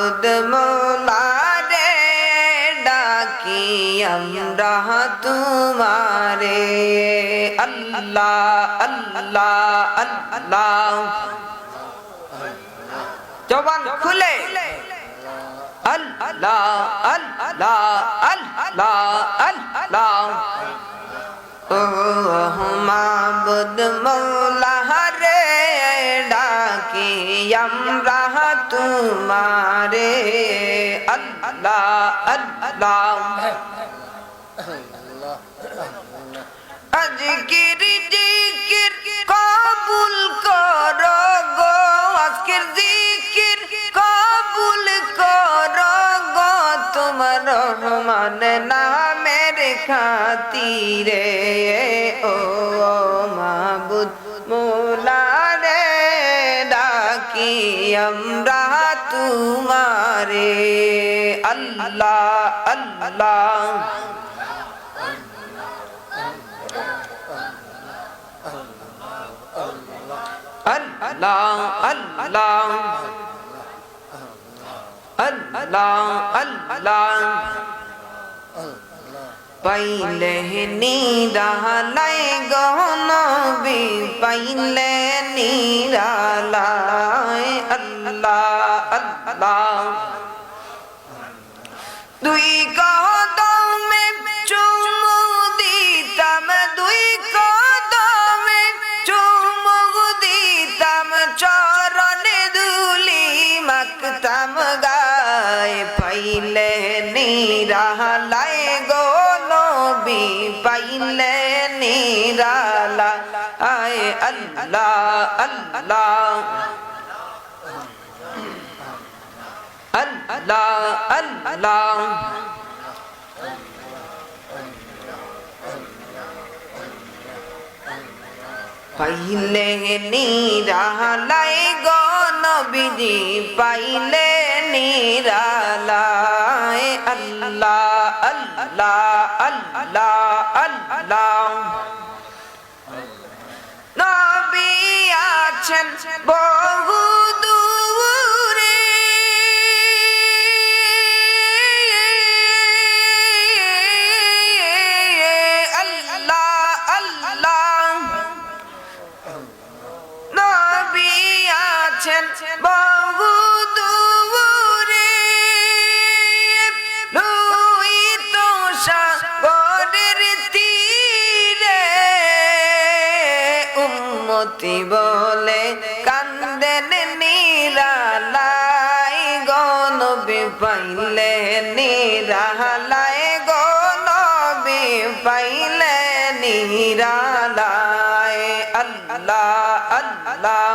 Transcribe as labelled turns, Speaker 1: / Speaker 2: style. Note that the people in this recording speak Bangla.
Speaker 1: মাবুদ মোলারে ডাকি আমরা তোমারে। আল্লাহ আল্লাহ আল্লাহ। জবান খুলে। আল্লাহ আল্লাহ আল্লাহ আল্লাহ। ও মাবুদ মৌলা রে ডাকি আমরা তোমারে আল্লাহ আল্লাহ। আজকের জিকির কবুল করো গো আজকের জিকির কবুল করো গো, তোমার রহমান নামের খাতিরে। আমরা তোমারে। আল্লাহ আল্লাহ। Allah, Allah, Allah, Allah. পাইলে নিরালাই গনবি পাইলে নিরালাই। আল্লাহ আল্লাহ। দুই কদমে চুমু দিতাম, দুই কদমে চুমু দিতাম, চরণে দুলি মাকতাম গায়ে পাইলে নিরালায় গো নবী, পাইলে নিরালা আয় আল্লাহ আল্লাহ। আল্লাহ আল্লাহ পাইলে নিরালাই গো নবীজি, পাইলে নিরালাই আল্লাহ আল্লাহ আল্লাহ আল্লাহ। নবী আছেন বহু আছেন বহু দূরে সাগরের তীরে। উম্মতি বলে কান্দেন নিরালাই গনবি পাইলে নিরালাই গনবি পাইলে নিরালাই আল্লাহ আল্লাহ।